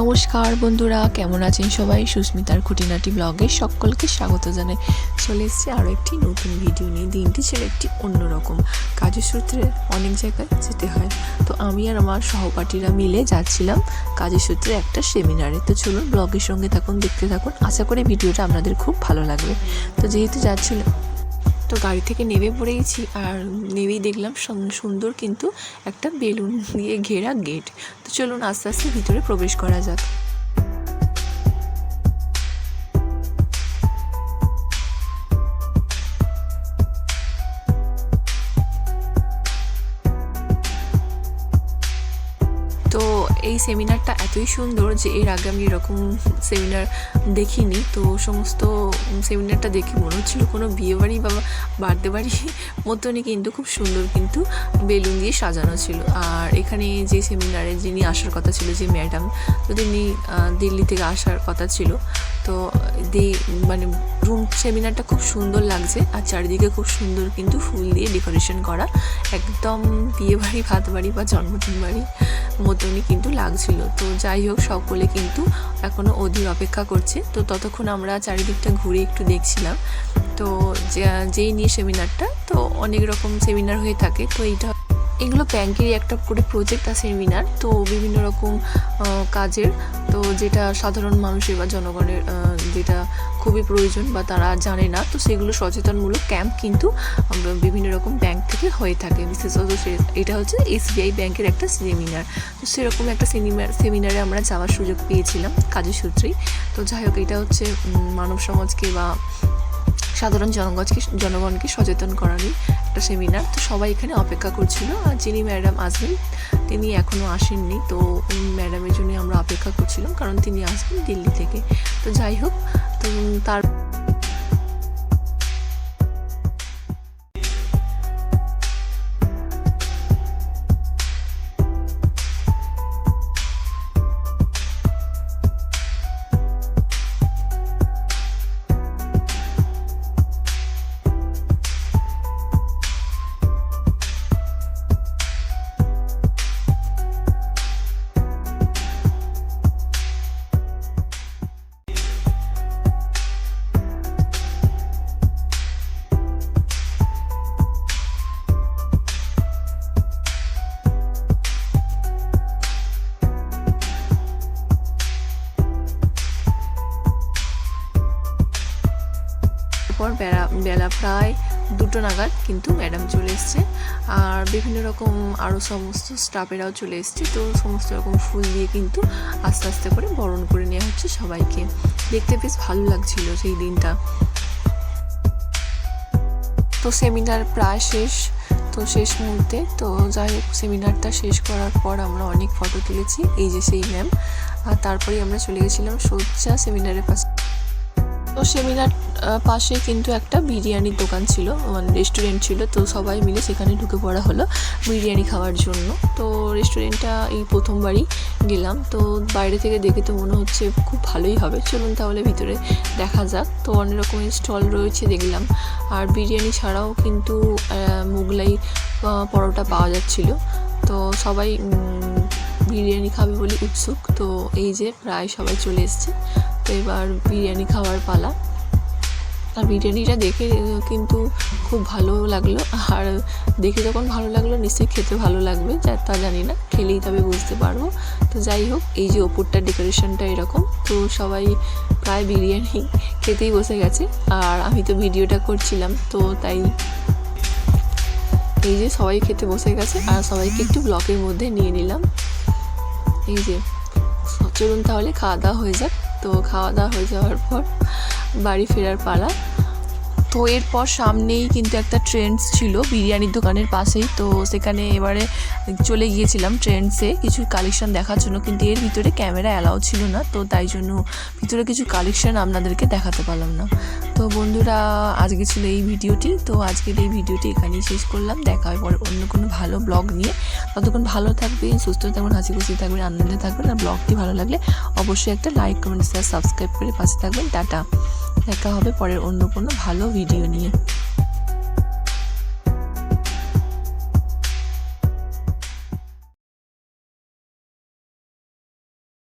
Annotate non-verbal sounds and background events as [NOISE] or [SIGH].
নমস্কার বন্ধুরা, কেমন আছেন সবাই? সুস্মিতার খুঁটিনাটি ব্লগে সকলকে স্বাগত জানাই। চলে এসেছি আরও একটি নতুন ভিডিও নিয়ে। দিনটি ছিল একটি অন্যরকম। কাজের সূত্রে অনেক জায়গায় যেতে হয়। তো আমি আর আমার সহপাঠীরা মিলে যাচ্ছিলাম কাজের সূত্রে একটা সেমিনারে তো চলুন, ব্লগের সঙ্গে থাকুন, দেখতে থাকুন। আশা করি ভিডিওটা আপনাদের খুব ভালো লাগবে। তো যেহেতু যাচ্ছিলাম তো গাড়ি থেকে নেমে পড়ে গেছি আর নেমেই দেখলাম সুন্দর কিন্তু একটা বেলুন দিয়ে ঘেরা গেট। তো চলুন আস্তে আস্তে ভিতরে প্রবেশ করা যাক। এই সেমিনারটা এতই সুন্দর যে এর আগে আমি এরকম সেমিনার দেখিনি। তো সমস্ত সেমিনারটা দেখে মনে হচ্ছিল কোনো বিয়েবাড়ি বা বার্থডে বাড়ি মতনই কিন্তু খুব সুন্দর কিন্তু বেলুন দিয়ে সাজানো ছিল। আর এখানে যে সেমিনারে যিনি আসার কথা ছিল, যে ম্যাডাম, তো তিনি দিল্লি থেকে আসার কথা ছিল। তো দি মানে রুম সেমিনারটা খুব সুন্দর লাগছে। আর চারিদিকে খুব সুন্দর কিন্তু ফুল দিয়ে ডেকোরেশন করা। একদম বিয়েবাড়ি ভাত বাড়ি বা জন্মদিন বাড়ি মতনই কিন্তু লাগছিল। তো যাই হোক, সকলে কিন্তু এখনও অধীর অপেক্ষা করছে। তো ততক্ষণ আমরা চারিদিকটা ঘুরে একটু দেখছিলাম। তো যেই নিয়ে সেমিনারটা তো অনেক রকম সেমিনার হয়ে থাকে। তো এইটা এগুলো ব্যাংকেরই একটা করে প্রজেক্ট আর সেমিনার তো বিভিন্ন রকম কাজের, তো যেটা সাধারণ মানুষের বা জনগণের যেটা খুবই প্রয়োজন বা তারা জানে না, তো সেগুলো সচেতনমূলক ক্যাম্প কিন্তু বিভিন্ন রকম ব্যাংক থেকে হয়ে থাকে। বিশেষত এটা হচ্ছে এসবিআই ব্যাংকের একটা সেমিনার তো সেরকম একটা সেমিনার সেমিনারে আমরা যাওয়ার সুযোগ পেয়েছিলাম কাজের সূত্রেই। তো যাই হোক, এটা হচ্ছে মানব সমাজকে বা সাধারণ জনগণকে জনগণকে সচেতন করারই একটা সেমিনার তো সবাই এখানে অপেক্ষা করছিল আর যিনি ম্যাডাম আসবেন, তিনি এখনও আসেননি। তো ম্যাডামের জন্য আমরা অপেক্ষা করছিলাম, কারণ তিনি আসবেন দিল্লি থেকে। তো যাই হোক, তো তার পর বেলা বেলা প্রায় দুটো নাগাদ কিন্তু ম্যাডাম চলে এসছে। আর বিভিন্ন রকম আরও সমস্ত স্টাফেরাও চলে এসছে। তো সমস্ত রকম ফুল দিয়ে কিন্তু আস্তে আস্তে করে বরণ করে নেওয়া হচ্ছে সবাইকে। দেখতে বেশ ভালো লাগছিল সেই দিনটা। তো সেমিনার প্রায় শেষ, তো শেষ মুহূর্তে, তো যাই হোক, সেমিনারটা শেষ করার পর আমরা অনেক ফটো তুলেছি। এই যে সেই ম্যাম আর তারপরেই আমরা চলে গেছিলাম সজ্জা সেমিনারের পাশে। তো সেমিনার পাশে কিন্তু একটা বিরিয়ানির দোকান ছিল মানে রেস্টুরেন্ট ছিল, তো সবাই মিলে সেখানে ঢুকে পড়া হলো বিরিয়ানি খাওয়ার জন্য। তো রেস্টুরেন্টটা এই প্রথমবারই গেলাম তো বাইরে থেকে দেখে তো মনে হচ্ছে খুব ভালোই হবে। চলুন তাহলে ভিতরে দেখা যাক। তো অনেক রকমের স্টল রয়েছে দেখলাম, আর বিরিয়ানি ছাড়াও কিন্তু মোগলাই পরোটা পাওয়া যাচ্ছিল। তো সবাই বিরিয়ানি খাবে বলে উৎসুক, তো এই যে প্রায় সবাই চলে এসছে। তো এবার বিরিয়ানি খাওয়ার পালা। আর বিরিয়ানিটা দেখে কিন্তু খুব ভালো লাগল। আর দেখে যখন ভালো লাগল, নিশ্চয়ই খেতে ভালো লাগবে, যা তা জানি না, খেলেই তবে বুঝতে পারব। তো যাই হোক, এই যে ওপরটা ডেকোরেশনটা এরকম, তো সবাই প্রায় বিরিয়ানি [LAUGHS] খেতেই বসে গেছে। আর আমি তো ভিডিওটা করছিলাম, তো তাই এই যে সবাই খেতে বসে গেছে, আর সবাইকে একটু ব্লকের মধ্যে নিয়ে নিলাম। এই যে, চলুন তাহলে খাওয়া দাওয়া হয়ে যাক। তো খাওয়া দাওয়া হয়ে যাওয়ার পর বাড়ি ফেরার পালা। তো এরপর সামনেই কিন্তু একটা ট্রেন্ডস ছিল, বিরিয়ানির দোকানের পাশেই। তো সেখানে এবারে চলে গিয়েছিলাম ট্রেন্ডসে কিছু কালেকশন দেখার জন্য কিন্তু এর ভিতরে ক্যামেরা অ্যালাউ ছিল না, তো তাই জন্য ভিতরে কিছু কালেকশন আপনাদেরকে দেখাতে পারলাম না। তো বন্ধুরা, আজকে ছিল এই ভিডিওটি। তো আজকের এই ভিডিওটি এখানেই শেষ করলাম। দেখা হয় পরে অন্য কোনো ভালো ব্লগ নিয়ে। ততক্ষণ ভালো থাকবেন, সুস্থ থাকবেন, হাসি খুশি থাকবেন, আনন্দে থাকবেন। আর ব্লগটি ভালো লাগলে অবশ্যই একটা লাইক কমেন্ট শেয়ার সাবস্ক্রাইব করে পাশে থাকবেন। টাটা। দেখা হবে পরের অন্য কোনো ভালো ভিডিও নিয়ে।